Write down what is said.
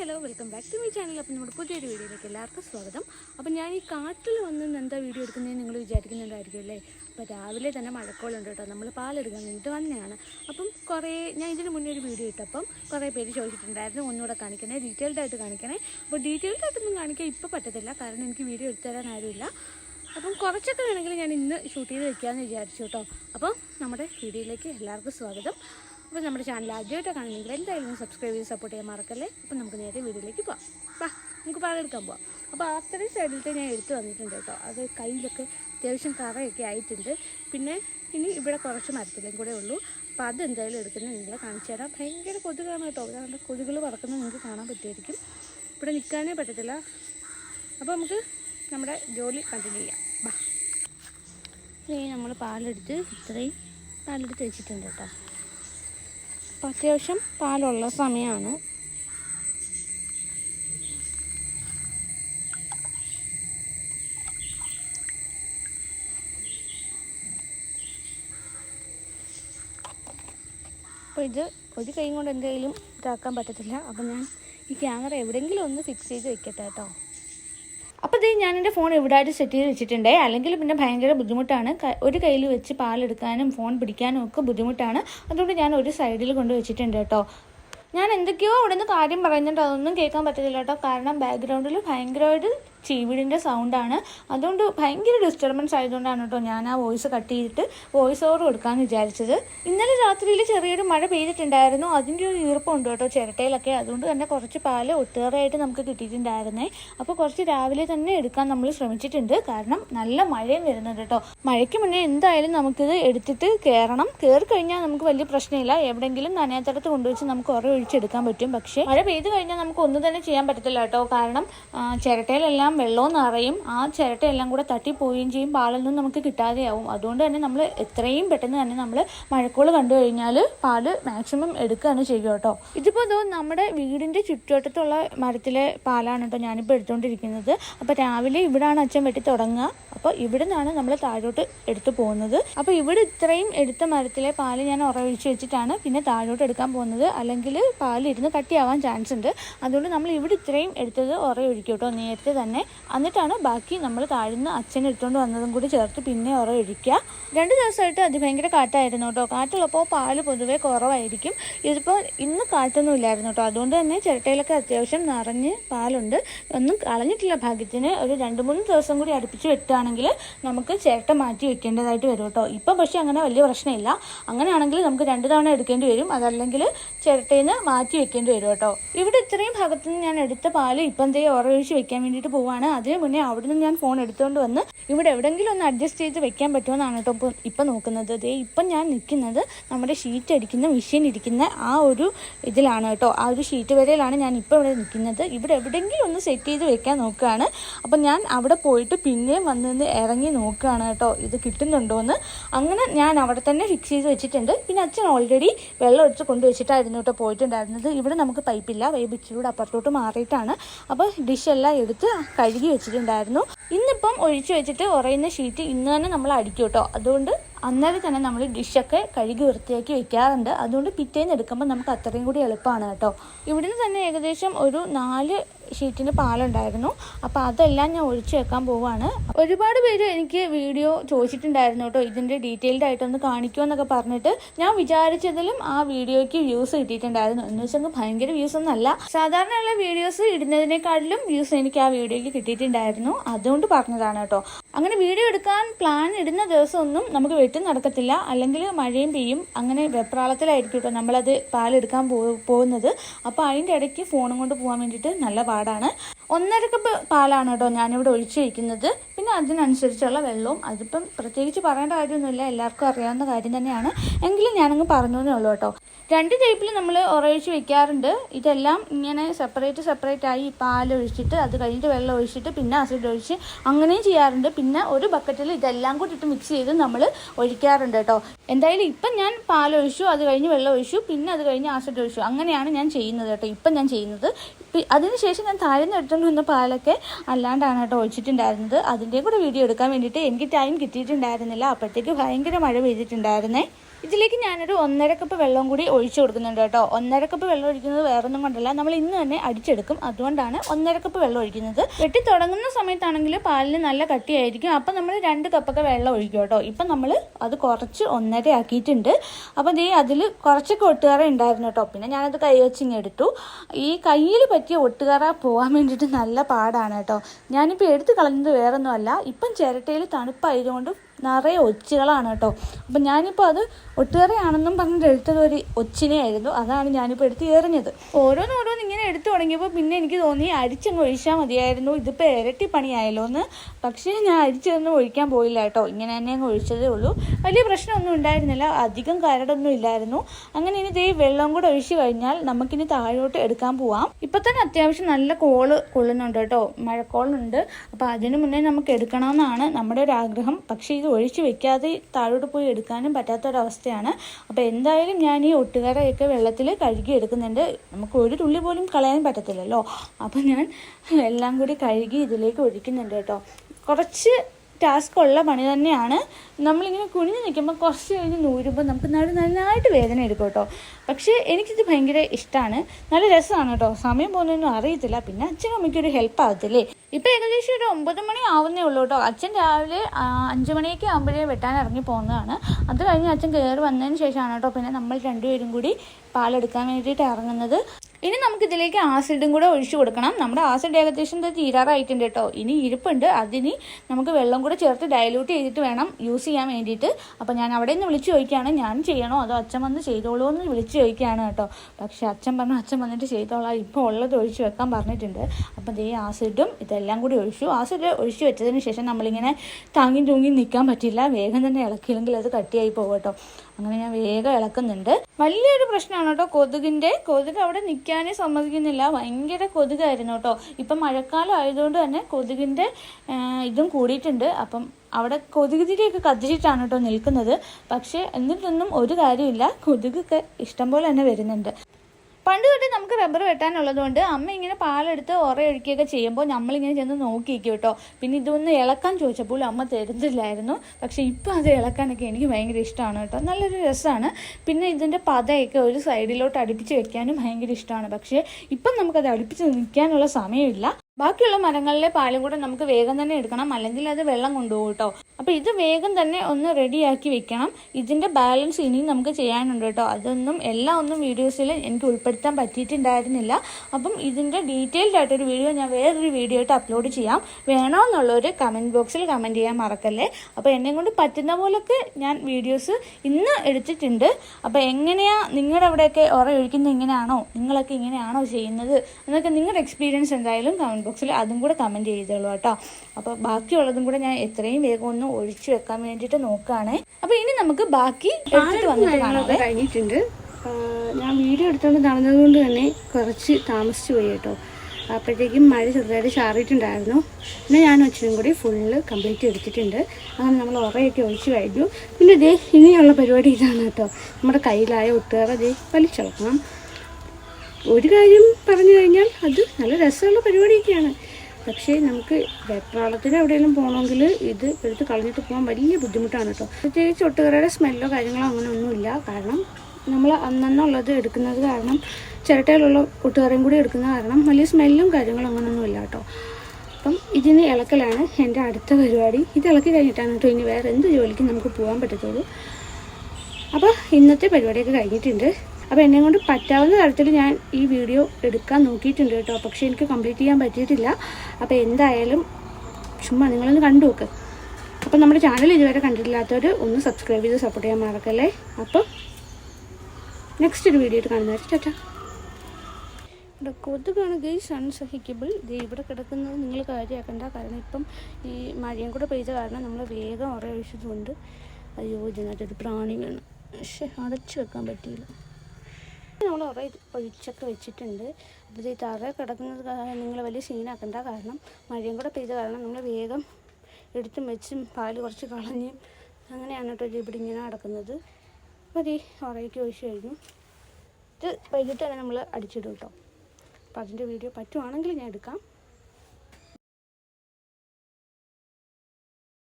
Hello welcome back to my channel. അപ്പോൾ നമ്മുടെ പുതിയൊരു വീഡിയോയിലേക്ക് എല്ലാവർക്കും സ്വാഗതം. അപ്പോൾ ഞാൻ ഈ കാട്ടിൽ വന്ന് എന്താ വീഡിയോ എടുക്കുന്നതെന്ന് നിങ്ങൾ വിചാരിക്കുന്നുണ്ടായിരിക്കും അല്ലേ? അപ്പോൾ രാവിലെ തന്നെ മഴക്കോളുണ്ട് കേട്ടോ. നമ്മൾ പാലെടുക്കാൻ വേണ്ടിയിട്ട് വന്നതാണ്. അപ്പം കുറേ ഞാൻ ഇതിന് മുന്നേ ഒരു വീഡിയോ ഇട്ടപ്പം കുറേ പേര് ചോദിച്ചിട്ടുണ്ടായിരുന്നു. ഒന്നുകൂടെ കാണിക്കണേ ഡീറ്റെയിൽഡ് ആയിട്ട് കാണിക്കണേ. അപ്പോൾ ഡീറ്റെയിൽഡ് ആയിട്ടൊന്നും കാണിക്കാൻ ഇപ്പോൾ പറ്റത്തില്ല. കാരണം എനിക്ക് വീഡിയോ എടുത്തു തരാൻ ആരുമില്ല. അപ്പം കുറച്ചൊക്കെ വേണമെങ്കിൽ ഞാൻ ഇന്ന് ഷൂട്ട് ചെയ്ത് വെക്കാമെന്ന് വിചാരിച്ചു കേട്ടോ. അപ്പം നമ്മുടെ വീഡിയോയിലേക്ക് എല്ലാവർക്കും സ്വാഗതം. അപ്പോൾ നമ്മുടെ ചാനൽ ആദ്യമായിട്ട് കാണുന്നെങ്കിൽ എന്തായാലും സബ്സ്ക്രൈബ് ചെയ്ത് സപ്പോർട്ട് ചെയ്യാൻ മറക്കല്ലേ? അപ്പോൾ നമുക്ക് നേരെ വീഡിയോയിലേക്ക് പോവാം. വാ നമുക്ക് പാലെടുക്കാൻ പോവാം. അപ്പോൾ അത്രയും സൈഡിലത്തെ ഞാൻ എടുത്തു വന്നിട്ടുണ്ട് കേട്ടോ. അത് കയ്യിലൊക്കെ അത്യാവശ്യം കറയൊക്കെ ആയിട്ടുണ്ട്. പിന്നെ ഇനി ഇവിടെ കുറച്ച് മരത്തിലും കൂടെ ഉള്ളൂ. അപ്പോൾ അത് എന്തായാലും എടുക്കുന്നത് നിങ്ങളെ കാണിച്ചു തരാം. ഭയങ്കര കൊതുകാണ് കേട്ടോ. കാരണം കൊതുകൾ പറക്കുന്നത് നിങ്ങൾക്ക് കാണാൻ പറ്റുമായിരിക്കും. ഇവിടെ നിൽക്കാനേ പറ്റത്തില്ല. അപ്പോൾ നമുക്ക് നമ്മുടെ ജോലി കണ്ടിന്യൂ ചെയ്യാം. ബാ ഇനി നമ്മൾ പാലെടുത്ത് ഇത്രയും പാലെടുത്ത് വെച്ചിട്ടുണ്ട് കേട്ടോ. അപ്പോൾ അത്യാവശ്യം പാലുള്ള സമയമാണ് അപ്പോൾ ഇത് ഒരു കൈ കൊണ്ട് എന്തെങ്കിലും ഇതാക്കാൻ പറ്റത്തില്ല. അപ്പോൾ ഞാൻ ഈ ക്യാമറ എവിടെയെങ്കിലും ഒന്ന് ഫിക്സ് ചെയ്ത് വെക്കട്ടെ കേട്ടോ. അപ്പോൾ ഇത് ഞാൻ എന്റെ ഫോൺ എവിടെയായിട്ട് സെറ്റ് ചെയ്ത് വെച്ചിട്ടുണ്ട്. അല്ലെങ്കിൽ പിന്നെ ഭയങ്കര ബുദ്ധിമുട്ടാണ്. ഒരു കയ്യിൽ വെച്ച് പാലെടുക്കാനും ഫോൺ പിടിക്കാനും ഒക്കെ ബുദ്ധിമുട്ടാണ്. അതുകൊണ്ട് ഞാൻ ഒരു സൈഡിൽ കൊണ്ട് വെച്ചിട്ടുണ്ട് കേട്ടോ. ഞാൻ എന്തൊക്കെയോ അവിടെ നിന്ന് കാര്യം പറയുന്നുണ്ട്. അതൊന്നും കേൾക്കാൻ പറ്റത്തില്ല കേട്ടോ. കാരണം ബാക്ക്ഗ്രൗണ്ടിൽ ഭയങ്കരമായിട്ട് ചീവിടിന്റെ സൗണ്ടാണ് അതുകൊണ്ട് ഭയങ്കര ഡിസ്റ്റർബൻസ് ആയതുകൊണ്ടാണ് കേട്ടോ ഞാൻ ആ വോയിസ് കട്ട് ചെയ്തിട്ട് വോയിസ് ഓവർ കൊടുക്കാമെന്ന് വിചാരിച്ചത്. ഇന്നലെ രാത്രിയിൽ ചെറിയൊരു മഴ പെയ്തിട്ടുണ്ടായിരുന്നു. അതിന്റെ ഒരു ഈർപ്പമുണ്ട് കേട്ടോ ചിരട്ടയിലൊക്കെ. അതുകൊണ്ട് തന്നെ കുറച്ച് പാൽ ഒട്ടേറെയായിട്ട് നമുക്ക് കിട്ടിയിട്ടുണ്ടായിരുന്നേ. അപ്പോൾ കുറച്ച് രാവിലെ തന്നെ എടുക്കാൻ നമ്മൾ ശ്രമിച്ചിട്ടുണ്ട്. കാരണം നല്ല മഴയും വരുന്നുണ്ട് കേട്ടോ. മഴയ്ക്ക് മുന്നേ എന്തായാലും നമുക്കിത് എടുത്തിട്ട് കയറണം കയറി കഴിഞ്ഞാൽ നമുക്ക് വലിയ പ്രശ്നമില്ല. എവിടെയെങ്കിലും നനയാത്തടത്ത് കൊണ്ടുവച്ച് നമുക്ക് ഉറ ഒഴിച്ചെടുക്കാൻ പറ്റും. പക്ഷേ മഴ പെയ്ത് കഴിഞ്ഞാൽ നമുക്ക് ഒന്നും തന്നെ ചെയ്യാൻ പറ്റത്തില്ല കേട്ടോ. കാരണം ചിരട്ടയിലെല്ലാം വെള്ളവും നിറയും. ആ ചിരട്ടയെല്ലാം കൂടെ തട്ടിപ്പോവുകയും ചെയ്യും. പാലൊന്നും നമുക്ക് കിട്ടാതെയാവും. അതുകൊണ്ട് തന്നെ നമ്മൾ എത്രയും പെട്ടെന്ന് തന്നെ നമ്മൾ മഴക്കോൾ കണ്ടു കഴിഞ്ഞാൽ പാൽ മാക്സിമം എടുക്കുകയാണ് ചെയ്യുക കേട്ടോ. ഇതിപ്പോൾ ഇതോ നമ്മുടെ വീടിന്റെ ചുറ്റുവട്ടത്തുള്ള മരത്തിലെ പാലാണ് കേട്ടോ ഞാനിപ്പോൾ എടുത്തുകൊണ്ടിരിക്കുന്നത് അപ്പോൾ രാവിലെ ഇവിടാണ് അച്ഛൻ വെട്ടി തുടങ്ങുക. അപ്പോൾ ഇവിടെ നിന്നാണ് നമ്മൾ താഴോട്ട് എടുത്തു പോകുന്നത്. അപ്പോൾ ഇവിടെ ഇത്രയും എടുത്ത മരത്തിലെ പാൽ ഞാൻ ഉറവിച്ച് വെച്ചിട്ടാണ് പിന്നെ താഴോട്ട് എടുക്കാൻ പോകുന്നത്. അല്ലെങ്കിൽ പാൽ ഇരുന്ന് കട്ടിയാവാൻ ചാൻസ് ഉണ്ട്. അതുകൊണ്ട് നമ്മൾ ഇവിടെ ഇത്രയും എടുത്തത് ഉറയൊഴിക്കും കേട്ടോ. നേരത്തെ തന്നെ. എന്നിട്ടാണ് ബാക്കി നമ്മൾ താഴ്ന്ന് അച്ഛൻ എടുത്തുകൊണ്ട് വന്നതും കൂടി ചേർത്ത് പിന്നെ ഉറയൊഴിക്കുക രണ്ട് ദിവസമായിട്ട് അതിഭയങ്കര കാറ്റായിരുന്നു കേട്ടോ. കാറ്റുള്ളപ്പോൾ പാൽ പൊതുവേ കുറവായിരിക്കും. ഇതിപ്പോൾ ഇന്ന് കാറ്റൊന്നും ഇല്ലായിരുന്നു കേട്ടോ. അതുകൊണ്ട് തന്നെ ചിരട്ടയിലൊക്കെ അത്യാവശ്യം നിറഞ്ഞ് പാലുണ്ട്. ഒന്നും കളഞ്ഞിട്ടില്ല ഭാഗ്യത്തിന്. ഒരു രണ്ട് മൂന്ന് ദിവസം കൂടി അടുപ്പിച്ച് വെട്ടുകയാണെങ്കിൽ നമുക്ക് ചിരട്ട മാറ്റി വെക്കേണ്ടതായിട്ട് വരും കേട്ടോ. ഇപ്പം പക്ഷേ അങ്ങനെ വലിയ പ്രശ്നമില്ല. അങ്ങനെയാണെങ്കിൽ നമുക്ക് രണ്ട് തവണ എടുക്കേണ്ടി വരും. അതല്ലെങ്കിൽ ചിരട്ടയിൽ നിന്ന് മാറ്റി വെക്കേണ്ടി വരും കേട്ടോ. ഇവിടെ ഇത്രയും ഭാഗത്തു നിന്ന് ഞാൻ എടുത്ത പാൽ ഇപ്പം എന്തേ ഉറവിച്ച് വെക്കാൻ വേണ്ടിട്ട് പോവാണ്. അതിന് മുന്നേ അവിടെ നിന്ന് ഞാൻ ഫോൺ എടുത്തുകൊണ്ട് വന്ന് ഇവിടെ എവിടെങ്കിലും ഒന്ന് അഡ്ജസ്റ്റ് ചെയ്ത് വെക്കാൻ പറ്റുമെന്നാണ് കേട്ടോ ഇപ്പം ഇപ്പം നോക്കുന്നത്. ദേ ഇപ്പം ഞാൻ നിൽക്കുന്നത് നമ്മുടെ ഷീറ്റ് അടിക്കുന്ന മെഷീൻ ഇരിക്കുന്ന ആ ഒരു ഇതിലാണ് കേട്ടോ. ആ ഒരു ഷീറ്റ് വരയിലാണ് ഞാൻ ഇപ്പോൾ ഇവിടെ നിൽക്കുന്നത് ഇവിടെ എവിടെയെങ്കിലും ഒന്ന് സെറ്റ് ചെയ്ത് വെക്കാൻ നോക്കുകയാണ്. അപ്പം ഞാൻ അവിടെ പോയിട്ട് പിന്നെയും വന്ന് ഇറങ്ങി നോക്കുകയാണ് കേട്ടോ. ഇത് കിട്ടുന്നുണ്ടോയെന്ന് അങ്ങനെ ഞാൻ അവിടെ തന്നെ ഫിക്സ് ചെയ്ത് വെച്ചിട്ടുണ്ട്. പിന്നെ അച്ഛൻ ഓൾറെഡി വെള്ളം ഒഴിച്ച് കൊണ്ടുവച്ചിട്ടായിരുന്നു കേട്ടോ പോയിട്ടുണ്ടായിരുന്നത് ഇവിടെ നമുക്ക് പൈപ്പില്ല. ഇച്ചിരി അപ്പുറത്തോട്ട് മാറിയിട്ടാണ്. അപ്പോൾ ഡിഷെല്ലാം എടുത്ത് കഴുകി വെച്ചിട്ടുണ്ടായിരുന്നു. ഇന്നിപ്പം ഒഴിച്ചു വെച്ചിട്ട് ഉറയുന്ന ഷീറ്റ് ഇന്ന് തന്നെ നമ്മൾ അടിക്കും കേട്ടോ. അതുകൊണ്ട് അന്നേരം തന്നെ നമ്മൾ ഡിഷൊക്കെ കഴുകി വൃത്തിയാക്കി വെക്കാറുണ്ട്. അതുകൊണ്ട് പിറ്റേന്ന് എടുക്കുമ്പോൾ നമുക്ക് അത്രയും കൂടി എളുപ്പമാണ് കേട്ടോ. ഇവിടുന്ന് തന്നെ ഏകദേശം ഒരു നാല് ഷീറ്റിന് പാലുണ്ടായിരുന്നു. അപ്പോൾ അതെല്ലാം ഞാൻ ഒഴിച്ചു വെക്കാൻ പോവാണ്. ഒരുപാട് പേര് എനിക്ക് വീഡിയോ ചോദിച്ചിട്ടുണ്ടായിരുന്നു കേട്ടോ ഇതിന്റെ ഡീറ്റെയിൽഡ് ആയിട്ടൊന്ന് കാണിക്കുമെന്നൊക്കെ പറഞ്ഞിട്ട്. ഞാൻ വിചാരിച്ചതിലും ആ വീഡിയോയ്ക്ക് വ്യൂസ് കിട്ടിയിട്ടുണ്ടായിരുന്നു. എന്ന് വെച്ചാൽ ഭയങ്കര വ്യൂസ് ഒന്നല്ല സാധാരണയുള്ള വീഡിയോസ് ഇടുന്നതിനേക്കാളിലും വ്യൂസ് എനിക്ക് ആ വീഡിയോയ്ക്ക് കിട്ടിയിട്ടുണ്ടായിരുന്നു. അതുകൊണ്ട് പറഞ്ഞതാണ് കേട്ടോ. അങ്ങനെ വീഡിയോ എടുക്കാൻ പ്ലാൻ ഇടുന്ന ദിവസമൊന്നും നമുക്ക് വെട്ടി നടക്കത്തില്ല. അല്ലെങ്കിൽ മഴയും പെയ്യും. അങ്ങനെ വെപ്രാളത്തിലായിരിക്കും കേട്ടോ നമ്മളത് പാലെടുക്കാൻ പോകുന്നത്. അപ്പോൾ അതിന്റെ ഇടയ്ക്ക് ഫോണും കൊണ്ട് പോകാൻ വേണ്ടിയിട്ട് നല്ല പാടാണ്. ഒന്നര കപ്പ് പാലാണ് കേട്ടോ ഞാനിവിടെ ഒഴിച്ച് വയ്ക്കുന്നത് പിന്നെ അതിനനുസരിച്ചുള്ള വെള്ളവും അതിപ്പം പ്രത്യേകിച്ച് പറയേണ്ട കാര്യമൊന്നുമില്ല എല്ലാവർക്കും അറിയാവുന്ന കാര്യം തന്നെയാണ്. എങ്കിലും ഞാനങ്ങ് പറഞ്ഞു ഉള്ളൂ കേട്ടോ. രണ്ട് ടൈപ്പിൽ നമ്മൾ ഉറയൊഴിച്ച് വെക്കാറുണ്ട്. ഇതെല്ലാം ഇങ്ങനെ സെപ്പറേറ്റ് സെപ്പറേറ്റ് ആയി പാൽ ഒഴിച്ചിട്ട് അത് കഴിഞ്ഞിട്ട് വെള്ളം ഒഴിച്ചിട്ട് പിന്നെ അസിഡ് ഒഴിച്ച് അങ്ങനെയും ചെയ്യാറുണ്ട്. പിന്നെ ഒരു ബക്കറ്റിൽ ഇതെല്ലാം കൂടി ഇട്ട് മിക്സ് ചെയ്ത് നമ്മൾ ഒഴിക്കാറുണ്ട് കേട്ടോ. എന്തായാലും ഇപ്പം ഞാൻ പാൽ ഒഴിച്ചു അത് കഴിഞ്ഞ് വെള്ളം ഒഴിച്ചു പിന്നെ അത് കഴിഞ്ഞ് ആസിഡ് ഒഴിച്ചു. അങ്ങനെയാണ് ഞാൻ ചെയ്യുന്നത് കേട്ടോ. ഇപ്പം ഞാൻ ചെയ്യുന്നത്. അതിനുശേഷം ഞാൻ താഴെ എടുത്തുകൊണ്ട് വന്ന പാലൊക്കെ അല്ലാണ്ടാണ് കേട്ടോ ഒഴിച്ചിട്ടുണ്ടായിരുന്നത്. അതിന്റെയും കൂടെ വീഡിയോ എടുക്കാൻ വേണ്ടിയിട്ട് എനിക്ക് ടൈം കിട്ടിയിട്ടുണ്ടായിരുന്നില്ല. അപ്പോഴത്തേക്ക് ഭയങ്കര മഴ പെയ്തിട്ടുണ്ടായിരുന്നേ. ഇതിലേക്ക് ഞാനൊരു ഒന്നര കപ്പ് വെള്ളം കൂടി ഒഴിച്ചു കൊടുക്കുന്നുണ്ട് കേട്ടോ. ഒന്നര കപ്പ് വെള്ളം ഒഴിക്കുന്നത് വേറൊന്നും കൊണ്ടല്ല. നമ്മൾ ഇന്ന് തന്നെ അടിച്ചെടുക്കും. അതുകൊണ്ടാണ് ഒന്നര കപ്പ് വെള്ളം ഒഴിക്കുന്നത്. വെട്ടി തുടങ്ങുന്ന സമയത്താണെങ്കിൽ പാലിന് നല്ല കട്ടിയായിരിക്കും. അപ്പം നമ്മൾ രണ്ട് കപ്പൊക്കെ വെള്ളം ഒഴിക്കും കേട്ടോ. ഇപ്പം നമ്മൾ അത് കുറച്ച് ഒന്നര ആക്കിയിട്ടുണ്ട്. അപ്പം ദേ അതിൽ കുറച്ചൊക്കെ ഒട്ടുകറ ഉണ്ടായിരുന്നു കേട്ടോ. പിന്നെ ഞാനത് കൈ വെച്ചിങ് എടുത്തു. ഈ കയ്യിൽ പറ്റിയ ഒട്ടുകറ പോകാൻ വേണ്ടിയിട്ട് നല്ല പാടാണ് കേട്ടോ. ഞാനിപ്പോൾ എടുത്ത് കളഞ്ഞത് വേറൊന്നുമല്ല. ഇപ്പം ചിരട്ടയിൽ തണുപ്പായതുകൊണ്ട് നിറയെ ഒച്ചുകളാണ് കേട്ടോ. അപ്പം ഞാനിപ്പോൾ അത് ഒട്ടേറെയാണെന്നും പറഞ്ഞിട്ട് എടുത്തത് ഒരു ഒച്ചിനെയായിരുന്നു. അതാണ് ഞാനിപ്പോൾ എടുത്ത് എറിഞ്ഞത്. ഓരോന്നോരോന്ന് ഇങ്ങനെ എടുത്തു തുടങ്ങിയപ്പോൾ പിന്നെ എനിക്ക് തോന്നി അരിച്ചങ്ങ് ഒഴിച്ചാൽ മതിയായിരുന്നു. ഇതിപ്പോൾ ഇരട്ടി പണിയായല്ലോ എന്ന്. പക്ഷേ ഞാൻ അരിച്ചതൊന്നും ഒഴിക്കാൻ പോയില്ല കേട്ടോ. ഇങ്ങനെ തന്നെ അങ്ങ് ഒഴിച്ചതേ ഉള്ളൂ. വലിയ പ്രശ്നമൊന്നും ഉണ്ടായിരുന്നില്ല. അധികം കരടൊന്നും ഇല്ലായിരുന്നു. അങ്ങനെ ഇനി ദേ വെള്ളം കൂടെ ഒഴിച്ചു കഴിഞ്ഞാൽ നമുക്കിനി താഴോട്ട് എടുക്കാൻ പോവാം. ഇപ്പം തന്നെ അത്യാവശ്യം നല്ല കോൾ കൊള്ളുന്നുണ്ട് കേട്ടോ. മഴക്കോളുണ്ട്. അപ്പോൾ അതിനു മുന്നേ നമുക്ക് എടുക്കണമെന്നാണ് നമ്മുടെ ഒരു ആഗ്രഹം. പക്ഷേ ഇത് ഒഴിച്ച് വെക്കാതെ താഴോട്ട് പോയി എടുക്കാനും പറ്റാത്തൊരവസ്ഥയാണ്. അപ്പോൾ എന്തായാലും ഞാൻ ഈ ഒട്ടുകറയൊക്കെ വെള്ളത്തിൽ കഴുകി എടുക്കുന്നുണ്ട്. നമുക്ക് ഒരു തുള്ളി പോലും കളയാൻ പറ്റത്തില്ലല്ലോ. അപ്പോൾ ഞാൻ എല്ലാം കൂടി കഴുകി ഇതിലേക്ക് ഒഴിക്കുന്നുണ്ട് കേട്ടോ. കുറച്ച് ടാസ്ക് ഉള്ള പണി തന്നെയാണ്. നമ്മളിങ്ങനെ കുനിഞ്ഞ് നിൽക്കുമ്പോൾ കുറച്ച് കഴിഞ്ഞ് നൂരുമ്പോൾ നമുക്ക് നടു നന്നായിട്ട് വേദന എടുക്കും കേട്ടോ. പക്ഷേ എനിക്കിത് ഭയങ്കര ഇഷ്ടമാണ് നല്ല രസമാണ് കേട്ടോ. സമയം പോകുന്നതൊന്നും അറിയത്തില്ല. പിന്നെ അച്ഛനും അമ്മയ്ക്കൊരു ഹെൽപ്പ് ആവത്തില്ലേ? ഇപ്പം ഏകദേശം ഒരു ഒമ്പത് മണി ആവുന്നേ ഉള്ളൂ കേട്ടോ. അച്ഛൻ രാവിലെ അഞ്ച് മണിയൊക്കെ ആകുമ്പോഴേ വെട്ടാൻ ഇറങ്ങി പോകുന്നതാണ്. അത് കഴിഞ്ഞ് അച്ഛൻ കയറി വന്നതിന് ശേഷമാണ് കേട്ടോ പിന്നെ നമ്മൾ രണ്ടുപേരും കൂടി പാലെടുക്കാൻ വേണ്ടിയിട്ട് ഇറങ്ങുന്നത്. ഇനി നമുക്ക് ഇതിലേക്ക് ആസിഡും കൂടെ ഒഴിച്ചു കൊടുക്കണം. നമ്മുടെ ആസിഡ് ഏകദേശം തീരാറായിട്ടുണ്ട് കേട്ടോ. ഇനി ഇരിപ്പുണ്ട്. അതിന് നമുക്ക് വെള്ളം കൂടെ ചേർത്ത് ഡയലൂട്ട് ചെയ്തിട്ട് വേണം യൂസ് ചെയ്യാൻ വേണ്ടിയിട്ട്. അപ്പോൾ ഞാൻ അവിടെ നിന്ന് വിളിച്ച് ചോദിക്കുകയാണ്. ഞാൻ ചെയ്യണോ? അതോ അച്ഛൻ വന്ന് ചെയ്തോളൂ എന്ന് വിളിച്ചു ചോദിക്കുകയാണ് കേട്ടോ. പക്ഷേ അച്ഛൻ പറഞ്ഞു അച്ഛൻ വന്നിട്ട് ചെയ്തോളാം. ഇപ്പോൾ ഉള്ളത് ഒഴിച്ചു വെക്കാൻ പറഞ്ഞിട്ടുണ്ട്. അപ്പോൾ ദേ ആസിഡും ഇതെല്ലാം കൂടി ഒഴിച്ചു. ആസിഡ് ഒഴിച്ചു വെച്ചതിന് ശേഷം നമ്മളിങ്ങനെ താങ്ങി തൂങ്ങി നിൽക്കാൻ പറ്റില്ല വേഗം തന്നെ ഇളക്കിയില്ലെങ്കിൽ അത് കട്ടിയായി പോകും കേട്ടോ. അങ്ങനെ ഞാൻ വേഗം ഇളക്കുന്നുണ്ട്. വലിയൊരു പ്രശ്നമാണ് കേട്ടോ കൊതുകിന്റെ കൊതുക് അവിടെ നിൽക്കാനേ സമ്മതിക്കുന്നില്ല. ഭയങ്കര കൊതുകായിരുന്നു കേട്ടോ. ഇപ്പം മഴക്കാലം ആയതുകൊണ്ട് തന്നെ കൊതുകിന്റെ ഇതും കൂടിയിട്ടുണ്ട്. അപ്പം അവിടെ കൊതുക് തിരിയൊക്കെ കത്തിച്ചിട്ടാണ് കേട്ടോ നിൽക്കുന്നത്. പക്ഷേ എന്നിട്ടൊന്നും ഒരു കാര്യമില്ല. കൊതുകൊക്കെ ഇഷ്ടം പോലെ തന്നെ വരുന്നുണ്ട്. പണ്ട് തൊട്ട് നമുക്ക് റബ്ബർ വെട്ടാനുള്ളത് കൊണ്ട് അമ്മ ഇങ്ങനെ പാലെടുത്ത് ഉറയൊഴിക്കുകയൊക്കെ ചെയ്യുമ്പോൾ നമ്മളിങ്ങനെ ചെന്ന് നോക്കിയിരിക്കും കേട്ടോ. പിന്നെ ഇതൊന്ന് ഇളക്കാൻ ചോദിച്ചപ്പോൾ അമ്മ തരുന്നില്ലായിരുന്നു. പക്ഷേ ഇപ്പം അത് ഇളക്കാനൊക്കെ എനിക്ക് ഭയങ്കര ഇഷ്ടമാണ് കേട്ടോ. നല്ലൊരു രസമാണ്. പിന്നെ ഇതിന്റെ പതയൊക്കെ ഒരു സൈഡിലോട്ട് അടുപ്പിച്ച് വെക്കാനും ഭയങ്കര ഇഷ്ടമാണ്. പക്ഷേ ഇപ്പം നമുക്കത് അടുപ്പിച്ച് നിൽക്കാനുള്ള സമയമില്ല. ബാക്കിയുള്ള മരങ്ങളിലെ പാലും കൂടെ നമുക്ക് വേഗം തന്നെ എടുക്കണം. അല്ലെങ്കിൽ അത് വെള്ളം കൊണ്ടുപോകും കേട്ടോ അപ്പോൾ ഇത് വേഗം തന്നെ ഒന്ന് റെഡിയാക്കി വെക്കണം. ഇതിന്റെ ബാലൻസ് ഇനിയും നമുക്ക് ചെയ്യാനുണ്ട് കേട്ടോ അതൊന്നും എല്ലാ ഒന്നും വീഡിയോസിൽ എനിക്ക് ഉൾപ്പെടുത്താൻ പറ്റിയിട്ടുണ്ടായിരുന്നില്ല. അപ്പം ഇതിന്റെ ഡീറ്റെയിൽഡ് ആയിട്ടൊരു വീഡിയോ ഞാൻ വേറൊരു വീഡിയോ ആയിട്ട് അപ്ലോഡ് ചെയ്യാം. വേണമെന്നുള്ളവർ കമന്റ് ബോക്സിൽ കമന്റ് ചെയ്യാൻ മറക്കല്ലേ? അപ്പോൾ എന്നെ കൊണ്ട് പറ്റുന്ന പോലൊക്കെ ഞാൻ വീഡിയോസ് ഇന്ന് എടുത്തിട്ടുണ്ട്. അപ്പോൾ എങ്ങനെയാ നിങ്ങളുടെ അവിടെയൊക്കെ ഉറയൊഴിക്കുന്നത് ഇങ്ങനെയാണോ? നിങ്ങളൊക്കെ ഇങ്ങനെയാണോ ചെയ്യുന്നത്? എന്നൊക്കെ നിങ്ങളുടെ എക്സ്പീരിയൻസ് എന്തായാലും കമന്റ് ബോക്സിൽ അതും കൂടെ കമന്റ് ചെയ്തോളൂ കേട്ടോ. അപ്പോൾ ബാക്കിയുള്ളതും കൂടെ ഞാൻ എത്രയും വേഗം ഒന്ന് ഒഴിച്ചു വെക്കാൻ വേണ്ടിയിട്ട് നോക്കുകയാണ് അപ്പോൾ ഇനി നമുക്ക് ബാക്കി എടുത്തിട്ട് വന്നിട്ട് കാണാവേ കഴിഞ്ഞിട്ടുണ്ട്. ഞാൻ വീഡിയോ എടുത്തുകൊണ്ട് നടന്നത് കൊണ്ട് തന്നെ കുറച്ച് താമസിച്ചു പോയി കേട്ടോ. അപ്പോഴത്തേക്കും മഴ ചെറുതായിട്ട് ചാറിയിട്ടുണ്ടായിരുന്നു. പിന്നെ ഞാൻ ഒച്ചിനും കൂടി ഫുള്ള് കംപ്ലീറ്റ് എടുത്തിട്ടുണ്ട്. അങ്ങനെ നമ്മൾ ഉറയൊക്കെ ഒഴിച്ചു കഴിഞ്ഞു. പിന്നെ ഇതേ ഇനിയുള്ള പരിപാടി ഇതാണ് കേട്ടോ. നമ്മുടെ കയ്യിലായ ഒട്ടുകാരെ ഇതേ വലിച്ചിളക്കണം. ഒരു കാര്യം പറഞ്ഞു കഴിഞ്ഞാൽ അത് നല്ല രസമുള്ള പരിപാടിയൊക്കെയാണ്. പക്ഷേ നമുക്ക് വെപ്രാളത്തിന് എവിടെയെങ്കിലും പോകണമെങ്കിൽ ഇത് എടുത്ത് കളഞ്ഞിട്ട് പോകാൻ വലിയ ബുദ്ധിമുട്ടാണ് കേട്ടോ. പ്രത്യേകിച്ച് ഒട്ടുകറയുടെ സ്മെല്ലോ കാര്യങ്ങളോ അങ്ങനെ ഒന്നുമില്ല. കാരണം നമ്മൾ അന്നെന്നുള്ളത് എടുക്കുന്നത് കാരണം ചിരട്ടയിലുള്ള ഒട്ടുകറയും കൂടി എടുക്കുന്ന കാരണം വലിയ സ്മെല്ലും കാര്യങ്ങളും അങ്ങനെയൊന്നുമില്ല കേട്ടോ. അപ്പം ഇതിന് ഇളക്കലാണ് എന്റെ അടുത്ത പരിപാടി. ഇത് ഇളക്കി കഴിഞ്ഞിട്ടാണ് കേട്ടോ. ഇനി വേറെ എന്ത് ജോലിക്കും നമുക്ക് പോകാൻ പറ്റത്തുള്ളൂ. അപ്പോൾ ഇന്നത്തെ പരിപാടിയൊക്കെ കഴിഞ്ഞിട്ടുണ്ട്. അപ്പോൾ എന്നെ കൊണ്ട് പറ്റാവുന്ന തരത്തിൽ ഞാൻ ഈ വീഡിയോ എടുക്കാൻ നോക്കിയിട്ടുണ്ട് കേട്ടോ. പക്ഷേ എനിക്ക് കംപ്ലീറ്റ് ചെയ്യാൻ പറ്റിയിട്ടില്ല. അപ്പോൾ എന്തായാലും ചുമ്മാ നിങ്ങളൊന്ന് കണ്ടു നോക്ക്. അപ്പോൾ നമ്മുടെ ചാനൽ ഇതുവരെ കണ്ടിട്ടില്ലാത്തവർ ഒന്ന് സബ്സ്ക്രൈബ് ചെയ്ത് സപ്പോർട്ട് ചെയ്യാൻ മറക്കല്ലേ? അപ്പോൾ നെക്സ്റ്റ് ഒരു വീഡിയോ ആയിട്ട് കാണുന്നവരെ ചേട്ടാ ഇവിടെ കൊതുകാണ് ഗെയ്സ് അൺസഹിക്കബിൾ ഇത് ഇവിടെ കിടക്കുന്നത് നിങ്ങൾ കാര്യമാക്കണ്ട കാരണം ഇപ്പം ഈ മഴയും കൂടെ പെയ്ത കാരണം നമ്മൾ വേഗം ഉറയൊഴിച്ചതുകൊണ്ട് അയ്യോ ഇതിനകത്തൊരു വേണം. പക്ഷെ അടച്ചു വെക്കാൻ പറ്റിയില്ല. നമ്മൾ കുറേ ഒഴിച്ചൊക്കെ വെച്ചിട്ടുണ്ട്. അപ്പോൾ ഈ തറ കിടക്കുന്നത് നിങ്ങൾ വലിയ സീനാക്കണ്ട കാരണം മഴയും കൂടെ പെയ്ത കാരണം നമ്മൾ വേഗം എടുത്തും വെച്ചും പാൽ കുറച്ച് കളഞ്ഞും അങ്ങനെയാണ് കേട്ടോ ഇത് ഇവിടെ ഇങ്ങനെ നടക്കുന്നത്. അപ്പോൾ ഈ ഉറയ്ക്ക് ഒഴിച്ച് കഴിഞ്ഞു. ഇത് വൈകിട്ട് തന്നെ നമ്മൾ അടിച്ചിടും കേട്ടോ. അപ്പോൾ അതിന്റെ വീഡിയോ പറ്റുവാണെങ്കിൽ ഞാൻ എടുക്കാം.